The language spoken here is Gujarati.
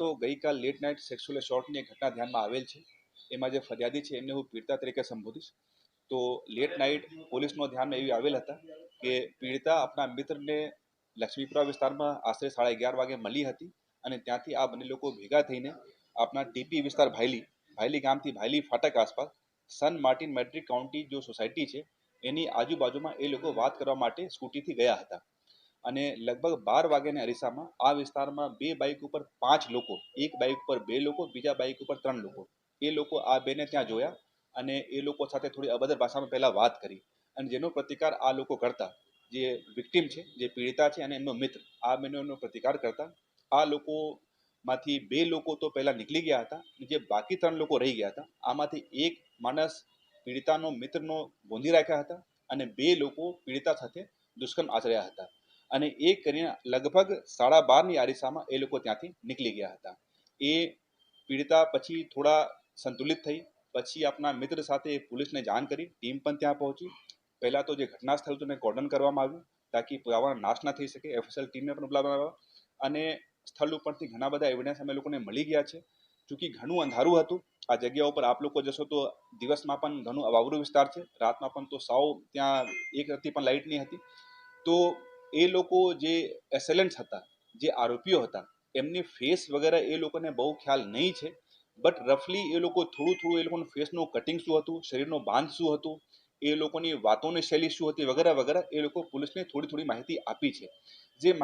તો ગઈકાલે લેટ નાઈટ સેક્સ્યુઅલ શોટ ની ઘટના ધ્યાનમાં આવેલ છે એમાં જે ફરિયાદ છે એમને હું પીડતા તરીકે સંબોધીશ તો લેટ નાઈટ પોલીસ નો ધ્યાન મે આવી આવેલ હતા કે પીડતા અપના મિત્રને લક્ષ્મીપુરા વિસ્તારમાં આશરે 11 વાગે મળી હતી અને ત્યાંથી આ બંને લોકો ભેગા થઈને અપના ટીપી વિસ્તાર ભાઈલી ભાઈલી ગામથી ભાઈલી ફટક આસપાસ સન માર્ટિન મેટ્રિક કાઉન્ટી જો સોસાયટી છે એની આજુબાજુમાં એ લોકો વાત કરવા માટે સ્કૂટી થી ગયા હતા અને લગભગ 12 વાગે ને અરીસામાં આ વિસ્તારમાં બે બાઇક ઉપર પાંચ લોકો એક બાઇક ઉપર બે લોકો બીજા બાઇક ઉપર ત્રણ લોકો એ લોકો આ બેને ત્યાં જોયા અને એ લોકો સાથે થોડી અવધર ભાષામાં પહેલા વાત કરી અને જેનો પ્રતિકાર આ લોકો કરતા જે વિકટિમ છે જે પીડિતા છે અને એનો મિત્ર આ બંનેનો પ્રતિકાર કરતા આ લોકોમાંથી બે લોકો તો પહેલા નીકળી ગયા હતા અને જે બાકી ત્રણ લોકો રહી ગયા હતા આમાંથી એક માણસ પીડિતાનો મિત્રનો ગોંધી રાખ્યા હતા અને બે લોકો પીડિતા થાતે દુષ્કન આચર્યા હતા અને એ કરી લગભગ 12:30 ની આરેસામાં એ લોકો ત્યાંથી નીકળી ગયા હતા એ પીડતા પછી થોડા સંતુલિત થઈ પછી આપના મિત્ર સાથે પોલીસને જાણ કરી ટીમ પણ ત્યાં પહોંચી પહેલા તો જે ઘટનાસ્થળ તોને કોઓર્ડન કરવા માંગ્યું તાકી પુરાવા નાશ ના થઈ શકે એફએસએલ ટીમ મે પણ બલા બ અને સ્થળ ઉપરથી ઘણા બધા એવિડન્સ અમે લોકો ને મળી ગયા છે કે Çünkü ઘણો અંધારું હતું આ જગ્યા ઉપર આપ લોકો જોશો તો દિવસમાં પણ ઘણો વાવરું વિસ્તાર છે રાત્રેમાં પણ તો સાવ ત્યાં એક ટી પણ લાઈટ ની હતી તો એ લોકો જે એસેલન્ટ્સ હતા જે આરોપીઓ હતા એમની ફેસ વગેરે એ લોકોને બહુ ખ્યાલ નહીં છે બટ રફલી એ લોકો થોડું થોડું એ લોકોનું ફેસનું કટિંગ શું હતું શરીરનો બાંધ શું હતું એ લોકોની વાતોની શૈલી શું હતી વગેરે વગેરે એ લોકો પોલીસને થોડી થોડી માહિતી આપી છે જે